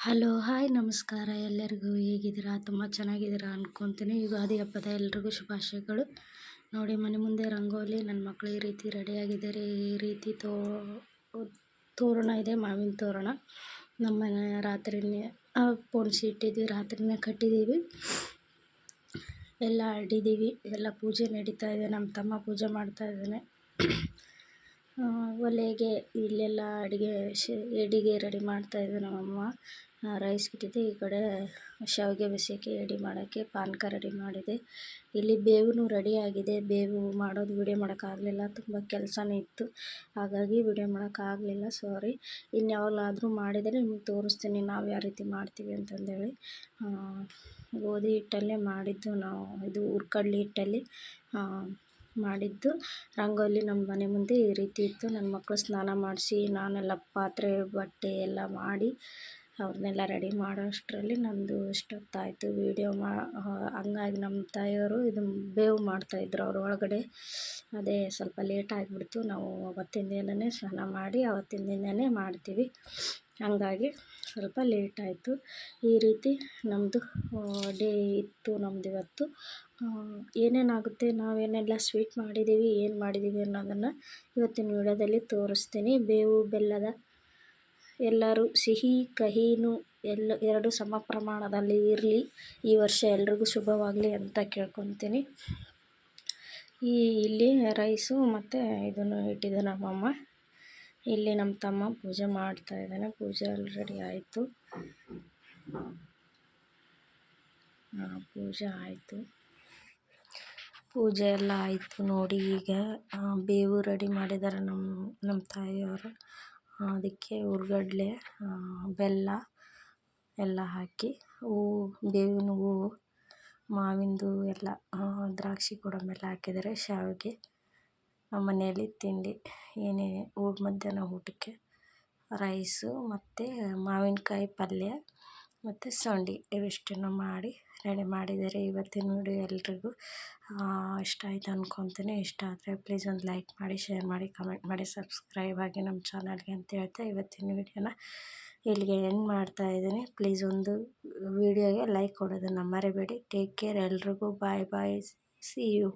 Hello, hi, ನಮಸ್ಕಾರ. ಎಲ್ಲರಿಗೂ ಹೇಗಿದ್ದೀರಾ? ತುಂಬ ಚೆನ್ನಾಗಿದ್ದೀರಾ ಅಂದ್ಕೊತೀನಿ ಯುಗಾದಿ ಹಬ್ಬದ ಎಲ್ರಿಗೂ ಶುಭಾಶಯಗಳು. ನೋಡಿ, ಮನೆ ಮುಂದೆ ರಂಗೋಲಿ ನನ್ನ ಮಕ್ಕಳು ಈ ರೀತಿ ರೆಡಿಯಾಗಿದ್ದಾರೆ ಈ ರೀತಿ ತೋ, ತೋರಣ ಇದೆ, ಮಾವಿನ ತೋರಣ. ನಮ್ಮ ರಾತ್ರಿನೇ ಪೋಣಿಸಿ ಇಟ್ಟಿದ್ವಿ ರಾತ್ರಿನೇ ಕಟ್ಟಿದ್ದೀವಿ. ಎಲ್ಲ ಅಡಿದ್ದೀವಿ ಎಲ್ಲ ಪೂಜೆ ನಡೀತಾ ಇದೆ. ನಮ್ಮ ತಮ್ಮ ಪೂಜೆ ಮಾಡ್ತಾ ಇದ್ದಾನೆ. ಒಲೆಗೆ ಇಲ್ಲೆಲ್ಲ ಅಡುಗೆ ಶೆ ಎಡಿಗೆ ರೆಡಿ ಮಾಡ್ತಾಯಿದ್ದೆ ನಮ್ಮಮ್ಮ. ರೈಸ್ ಇಟ್ಟಿದ್ದೆ ಈ ಕಡೆ ಶಾವಿಗೆ ಬಿಸಿಯೋಕ್ಕೆ ರೆಡಿ ಮಾಡೋಕ್ಕೆ ಪಾನಕ ರೆಡಿ ಮಾಡಿದೆ. ಇಲ್ಲಿ ಬೇವು ರೆಡಿ ಆಗಿದೆ. ಬೇವು ಮಾಡೋದು ವಿಡಿಯೋ ಮಾಡೋಕ್ಕಾಗಲಿಲ್ಲ ತುಂಬ ಕೆಲಸನೇ ಇತ್ತು. ಹಾಗಾಗಿ ವಿಡಿಯೋ ಮಾಡೋಕ್ಕಾಗಲಿಲ್ಲ ಸಾರಿ ಇನ್ಯಾವಾಗಲಾದರೂ ಮಾಡಿದರೆ ನಿಮ್ಗೆ ತೋರಿಸ್ತೀನಿ. ನಾವು ಯಾವ ರೀತಿ ಮಾಡ್ತೀವಿ ಅಂತಂದೇಳಿ. ಗೋಧಿ ಹಿಟ್ಟಲ್ಲೇ ಮಾಡಿದ್ದು ನಾವು. ಇದು ಹುರ್ಕಡ್ಲಿ ಹಿಟ್ಟಲ್ಲಿ. ಮಾಡಿದ್ದು. ರಂಗೋಲಿ ನಮ್ಮ ಮನೆ ಮುಂದೆ ಈ ರೀತಿ ಇತ್ತು. ನನ್ನ ಮಕ್ಕಳು ಸ್ನಾನ ಮಾಡಿಸಿ, ನಾನೆಲ್ಲ ಪಾತ್ರೆ, ಬಟ್ಟೆ ಎಲ್ಲ ಮಾಡಿ ಅವ್ರನ್ನೆಲ್ಲ ರೆಡಿ ಮಾಡೋ ಅಷ್ಟರಲ್ಲಿ ನನ್ನದು ಇಷ್ಟೊತ್ತಾಯಿತು. ವೀಡಿಯೋ ಮಾ ಹಂಗಾಗಿ ನಮ್ಮ ತಾಯಿಯವರು ಇದು ಬೇವು ಮಾಡ್ತಾಯಿದ್ರು ಅವ್ರ ಒಳಗಡೆ. ಅದೇ ಸ್ವಲ್ಪ ಲೇಟ್ ಆಗಿಬಿಡ್ತು. ನಾವು ಅವತ್ತಿನ ದಿನವೇ ಸ್ನಾನ ಮಾಡಿ, ಅವತ್ತಿನ ದಿನವೇ ಮಾಡ್ತೀವಿ. ಹಂಗಾಗಿ ಸ್ವಲ್ಪ ಲೇಟಾಯಿತು ಈ ರೀತಿ ನಮ್ಮದು ಡೇ ಇತ್ತು ನಮ್ದು ಇವತ್ತು. ಏನೇನಾಗುತ್ತೆ, ನಾವೇನೆಲ್ಲ ಸ್ವೀಟ್ ಮಾಡಿದ್ದೀವಿ, ಏನು ಮಾಡಿದ್ದೀವಿ ಅನ್ನೋದನ್ನು ಇವತ್ತಿನ ವಿಡಿಯೋದಲ್ಲಿ ತೋರಿಸ್ತೀನಿ. ಬೇವು, ಬೆಲ್ಲದ ಎಲ್ಲರೂ ಸಿಹಿ, ಕಹಿನೂ ಎಲ್ಲ, ಎರಡು ಸಮ ಪ್ರಮಾಣದಲ್ಲಿ ಇರಲಿ. ಈ ವರ್ಷ ಎಲ್ರಿಗೂ ಶುಭವಾಗಲಿ ಅಂತ ಕೇಳ್ಕೊತೀನಿ. ಈ, ಇಲ್ಲಿ ರೈಸು ಮತ್ತು ಇದನ್ನು ಇಟ್ಟಿದ್ದೆ ನಮ್ಮಮ್ಮ. ಇಲ್ಲಿ ನಮ್ಮ ತಮ್ಮ ಪೂಜೆ ಮಾಡ್ತಾ ಇದ್ದಾನೆ. ಪೂಜೆ ಆಲ್ರೆಡಿ ಆಯಿತು. ಪೂಜೆ ಆಯಿತು. ಪೂಜೆ ಎಲ್ಲ ಆಯಿತು ನೋಡಿ ಈಗ ಬೇವು ರೆಡಿ ಮಾಡಿದ್ದಾರೆ ನಮ್ಮ ನಮ್ಮ ತಾಯಿಯವರು. ಅದಕ್ಕೆ ಹುರ್ಗಡ್ಲೆ ಬೆಲ್ಲ ಎಲ್ಲ ಹಾಕಿ ಹೂವು ಬೇವಿನ ಹೂವು ಮಾವಿನದು ಎಲ್ಲ ದ್ರಾಕ್ಷಿ ಗೋಡಂಬಿ ಹಾಕಿದ್ದಾರೆ ಶಾವಿಗೆ. ಮನೆಯಲ್ಲಿ ತಿಂಡಿ, ಏನೇ ಮಧ್ಯಾಹ್ನ ಊಟಕ್ಕೆ ರೈಸು ಮತ್ತು ಮಾವಿನಕಾಯಿ ಪಲ್ಯ ಮತ್ತು ಸಂಡಿ ಇವಿಷ್ಟನ್ನು ಮಾಡಿ ರೆಡಿ ಮಾಡಿದ್ದಾರೆ ಇವತ್ತಿನ ವಿಡಿಯೋ ಎಲ್ರಿಗೂ. ಇಷ್ಟ ಆಯ್ತು ಅಂದ್ಕೊತೀನಿ ಇಷ್ಟ ಆದರೆ ಪ್ಲೀಸ್ ಒಂದು ಲೈಕ್ ಮಾಡಿ ಶೇರ್ ಮಾಡಿ ಕಮೆಂಟ್ ಮಾಡಿ ಸಬ್ಸ್ಕ್ರೈಬ್ ಆಗಿ ನಮ್ಮ ಚಾನಲ್ಗೆ ಅಂತ ಹೇಳ್ತಾ ಇವತ್ತಿನ ವಿಡಿಯೋನ ಇಲ್ಲಿಗೆ ಎಂಡ್ ಮಾಡ್ತಾ ಇದ್ದೀನಿ. ಪ್ಲೀಸ್ ಒಂದು ವಿಡಿಯೋಗೆ ಲೈಕ್ ಕೊಡೋದನ್ನು ಮರಿಬೇಡಿ. ಟೇಕ್ ಕೇರ್ ಎಲ್ರಿಗೂ. ಬಾಯ್ ಬಾಯ್ ಸಿ ಯು